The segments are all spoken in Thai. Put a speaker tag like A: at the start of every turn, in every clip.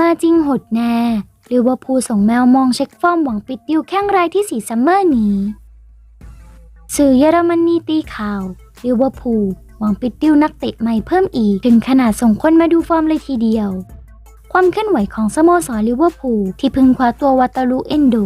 A: มาจริงหดแน่ลิเวอร์พูลส่งแมวมองเช็คฟอร์มหวังปิดดิวแข้งรายที่สีซัมเมอร์นี้ สื่อเยอรมนีตีข่าวลิเวอร์พูลหวังปิดดิวนักเตะใหม่เพิ่มอีก ถึงขนาดส่งคนมาดูฟอร์มเลยทีเดียว ความเคลื่อนไหวของสโมสรลิเวอร์พูลที่พึงคว้าตัววาตาลุเอนโด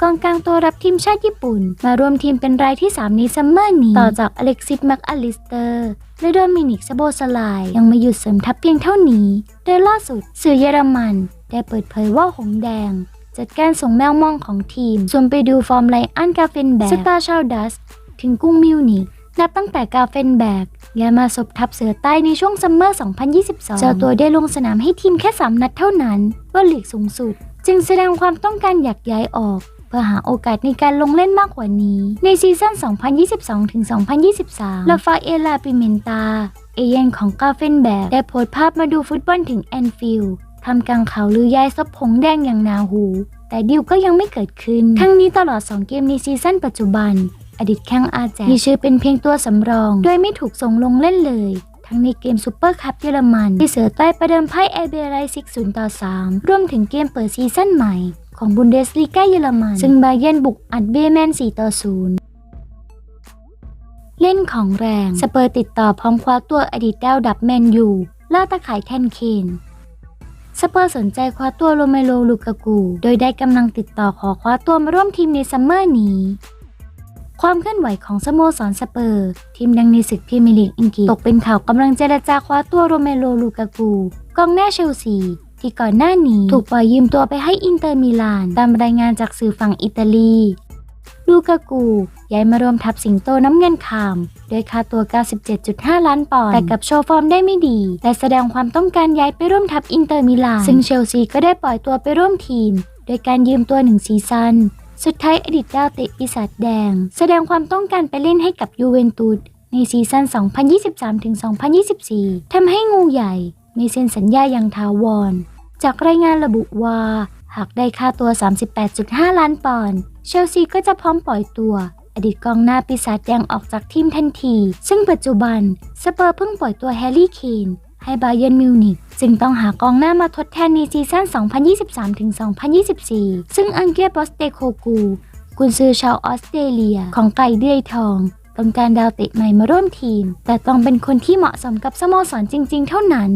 A: กองกลางตัวรับทีมชาติญี่ปุ่น มารวมทีมเป็นรายที่ 3 ในซัมเมอร์นี้ ต่อจากอเล็กซิสแมคอลิสเตอร์ และโดมินิกซาโบสลายยังไม่หยุดเสริมทัพเพียงเท่านี้ โดยล่าสุดสื่อเยอรมันได้เปิดเผยว่าหงแดง จัดการส่งแมวมองของทีมส่วนไปดูฟอร์มไลอันกาเฟนแบกสตาร์ชาวดัส ถึงกรุงมิวนิกนับตั้งแต่กาเฟนแบกย้ายมาสบทับเสือใต้ในช่วงซัมเมอร์ 2022 เจ้าตัวได้ลงสนามให้ทีมแค่ 3 นัดเท่านั้นว่าลีกสูงสุด จึงแสดงความต้องการอยากย้ายออก เพื่อหาโอกาสในการลงเล่นมากกว่านี้ ในซีซั่น 2022-2023 ลาฟาเอลาปิเมนตา เอเย่นของกาเฟนแบกได้โพสต์ภาพมาดูฟุตบอลถึงแอนฟิลด์ทำกลางข่าวลือย้ายซบผงแดงอย่างนาหู แต่ดิวก็ยังไม่เกิดขึ้น ทั้งนี้ตลอด 2 เกมในซีซั่นปัจจุบัน อดีตแข้งอาแจกมีชื่อเป็นเพียงตัวสำรอง โดยไม่ถูกส่งลงเล่นเลยทั้งในเกมซูเปอร์คัพเยอรมัน ที่เสือใต้ประเดิมไพ่เอเบรไรซิก0ต่อ 3 รวมถึงเกมเปิดซีซั่นใหม่ ของบุนเดสลีกาเยอรมัน ซึ่งบาเยนบุกอัดเบแมน 4 ต่อ 0เล่นของแรง สเปอร์ติดต่อพร้อมคว้าตัวอดีตดาวดับแมนยูล่าตะข่ายแทนเคน สเปอร์สนใจคว้าตัวโรเมโลลูกากู โดยได้กำลังติดต่อขอคว้าตัวมาร่วมทีมในซัมเมอร์นี้ ความเคลื่อนไหวของสโมสรสเปอร์ ทีมดังในศึกพรีเมียร์ลีกอังกฤษตกเป็นข่าวกำลังเจรจาคว้าตัวโรเมโลลูกากู กองหน้าเชลซี ที่ก่อนหน้านี้ถูกปล่อยยืมตัวไปให้อินเตอร์มิลาน ตามรายงานจากสื่อฝั่งอิตาลีลูกากูย้ายมารวมทัพสิงโตน้ำเงินขามด้วยค่าตัว 97.5 ล้านปอนด์แต่กับโชว์ฟอร์มได้ไม่ดี และแสดงความต้องการย้ายไปร่วมทัพอินเตอร์มิลาน ซึ่งเชลซีก็ได้ปล่อยตัวไปร่วมทีม โดยการยืมตัวหนึ่งซีซั่นสุดท้ายอดีตดาวเตะปีศาจแดง แสดงความต้องการไปเล่นให้กับยูเวนตุสในซีซั่น 2023-2024 ทำให้งูใหญ่ไม่เซ็นสัญญาอย่างถาวร จากรายงานระบุว่า หากได้ค่าตัว 38.5 ล้านปอนด์เชลซีก็จะพร้อมปล่อยตัว อดีตกองหน้าปีศาจแดงออกจากทีมทันที ซึ่งปัจจุบันสเปอร์เพิ่งปล่อยตัวแฮร์รี่เคนให้บาเยร์นมิวนิกจึงต้องหากองหน้ามาทดแทนในซีซั่น 2023-2024 ซึ่งอังเกียบอสเตโคกูกุนซือชาวออสเตรเลียของไก่เดือยทองต้องการดาวเตะใหม่มาร่วมทีม แต่ต้องเป็นคนที่เหมาะสมกับสโมสรจริง ๆ เท่านั้น